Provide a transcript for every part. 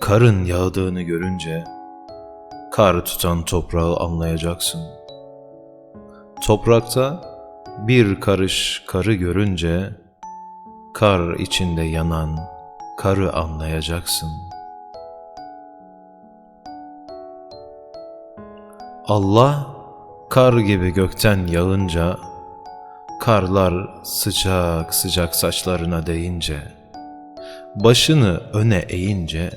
karın yağdığını görünce kar tutan toprağı anlayacaksın. Toprakta bir karış karı görünce kar içinde yanan karı anlayacaksın. Allah kar gibi gökten yağınca karlar sıcak sıcak saçlarına değince başını öne eğince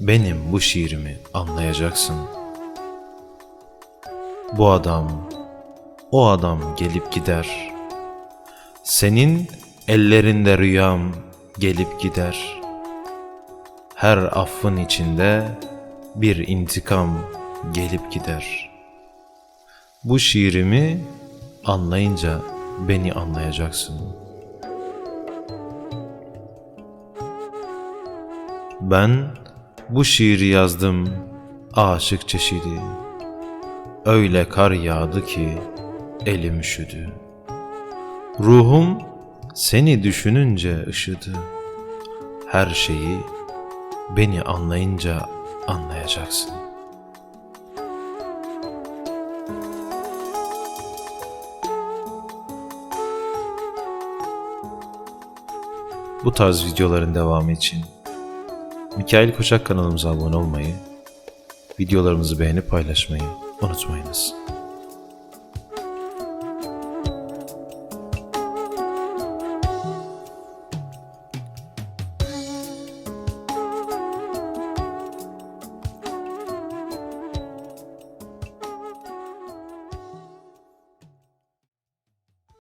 benim bu şiirimi anlayacaksın. Bu adam, o adam gelip gider. Senin ellerinde rüyam gelip gider. Her affın içinde bir intikam gelip gider. Bu şiirimi anlayınca beni anlayacaksın.'' Ben bu şiiri yazdım aşık çeşidi. Öyle kar yağdı ki elim üşüdü. Ruhum seni düşününce ışıdı. Her şeyi beni anlayınca anlayacaksın. Bu tarz videoların devamı için Mikail Koçak kanalımıza abone olmayı, videolarımızı beğenip paylaşmayı unutmayınız.